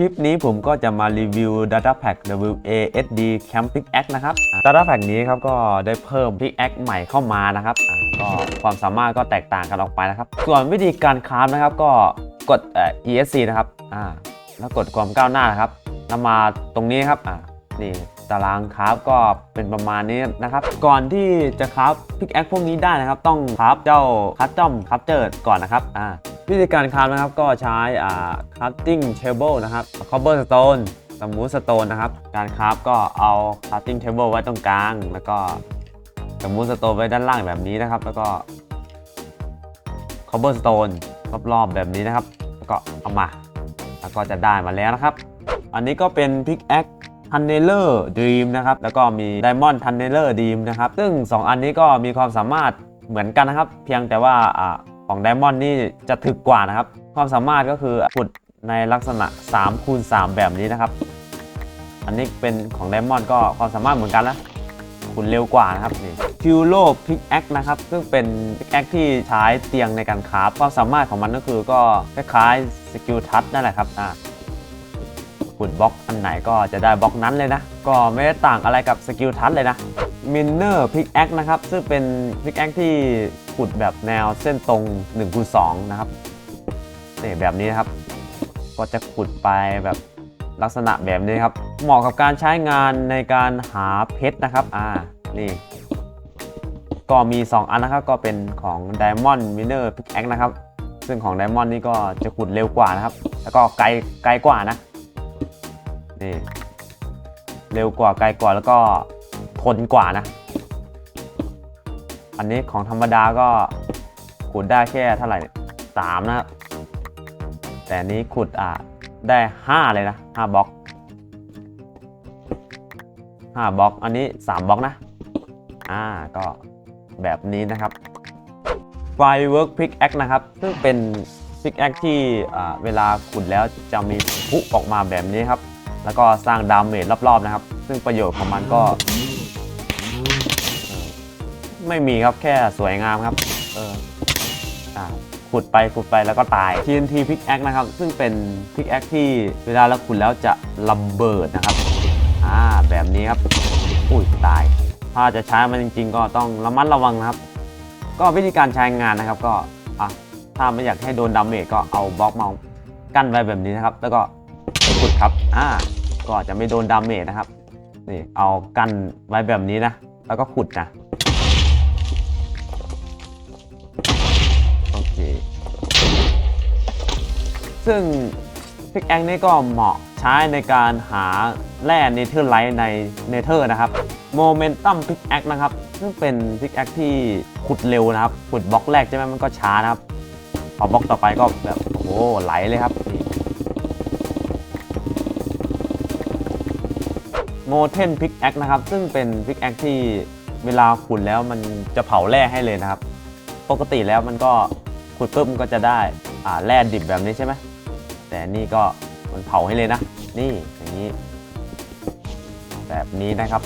ลิปนี้ผมก็จะมารีวิว Data Pack WASD Camp Pickaxe นะครับ Data Pack นี้ครับก็ได้เพิ่ม Pickaxe ใหม่เข้ามานะครับก็ความสามารถก็แตกต่างกันออกไปนะครับ ส่วนวิธีการคราฟนะครับก็กด ESC นะครับอ่าแล้วกดความก้าวหน้านะครับนำมาตรงนี้ครับอ่านี่ตารางคราฟก็เป็นประมาณนี้นะครับ ก่อนที่จะคราฟ Pickaxe พวกนี้ได้นะครับ ต้องคราฟเจ้าคัสตอมคัพเจอร์ก่อนนะครับอ่า วิธีการคราฟนะครับก็ใช้อ่า crafting table นะครับ cobblestone สมูทสโตนนะครับ การคราฟก็เอา crafting table ไว้ตรงกลาง แล้วก็สมูทสโตนไว้ด้านล่างแบบนี้นะครับ แล้วก็ cobblestone รอบๆแบบนี้นะครับ แล้วก็เอามา แล้วก็จะได้มาแล้วนะครับ อันนี้ก็เป็น pickaxe tunneler dream นะครับ แล้วก็มี diamond tunneler dream นะครับ ซึ่ง 2 อันนี้ก็มีความสามารถเหมือนกันนะครับ เพียงแต่ว่า ของไดมอนด์นี่จะถึกกว่านะครับ ความสามารถก็คือขุดในลักษณะ3คูณ3แบบนี้นะครับ อันนี้เป็นของไดมอนด์ก็ความสามารถเหมือนกันนะขุดเร็วกว่านะครับนี่คิวโลพิกแอคนะครับ ซึ่งเป็นพิกแอคที่ใช้เตียงในการคราฟความสามารถของมันก็คือก็คล้ายๆสกิลทัชนั่นแหละครับอ่า ขุดบล็อกอันไหนก็จะได้บล็อกนั้นเลยนะ ก็ไม่ได้ต่างอะไรกับสกิลทัชเลยนะมินเนอร์พิกแอคนะครับ ซึ่งเป็นพิกแอคที่ขุดแบบแนวเส้นตรง1คูณ2นะครับนี่แบบนี้นะครับ ก็จะขุดไปแบบลักษณะแบบนี้ครับ เหมาะกับการใช้งานในการหาเพชรนะครับ อ่า นี่ ก็มี 2 อันนะครับ ก็เป็นของ Diamond Miner Pickaxe นะครับ ซึ่งของ Diamond นี่ก็จะขุดเร็วกว่านะครับ แล้วก็ไกลไกลกว่านะ นี่เร็วกว่าไกลกว่าแล้วก็ทนกว่านะ อันนี้ของธรรมดาก็ขุดได้แค่เท่าไหร่สามนะ แต่นี้ขุดอ่าได้5เลยนะ5บล็อก5บล็อก อันนี้3บล็อกนะ อ่าก็แบบนี้นะครับ Firework Pickaxe นะครับ ซึ่งเป็น Pickaxe ที่เวลาขุดแล้วจะมีพุออกมาแบบนี้ครับ แล้วก็สร้างดาเมจรอบๆนะครับ ซึ่งประโยชน์ของมันก็ ไม่มีครับแค่สวยงามครับ เอออ่าขุดไปขุดไปแล้วก็ตาย TNT Pickaxe นะครับ ซึ่งเป็น Pickaxe ที่เวลาเราขุดแล้วจะระเบิดนะครับ อ่าแบบนี้ครับ อุ้ยตาย ถ้าจะใช้มันจริง ๆ ก็ต้องระมัดระวังนะครับ ก็วิธีการใช้งานนะครับก็อะถ้าไม่อยากให้โดนดาเมจก็เอาบล็อกมากั้นไว้แบบนี้นะครับ แล้วก็ ขุดครับอ่าก็จะไม่โดนดาเมจนะครับ นี่เอากันไว้แบบนี้นะ แล้วก็ขุดนะ โอเค ซึ่งพิกแอคนี่ก็เหมาะใช้ในการหาแร่เนเธอร์ไลท์ในเนเธอร์นะครับโมเมนตัมพิกแอคนะครับ ซึ่งเป็นพิกแอคที่ขุดเร็วนะครับ ขุดบล็อกแรกใช่ไหมมันก็ช้านะครับ พอบล็อกต่อไปก็แบบโอ้โหไหลเลยครับ โมเทนพิกแอคนะครับ ซึ่งเป็นพิกแอคที่เวลาขุดแล้วมันจะเผาแร่ให้เลยนะครับ ปกติแล้วมันก็ขุดปุ๊บมันก็จะได้อ่าแร่ดิบแบบนี้ใช่ไหมแต่นี่ก็มันเผาให้เลยนะ นี่อย่างนี้ แบบนี้นะครับ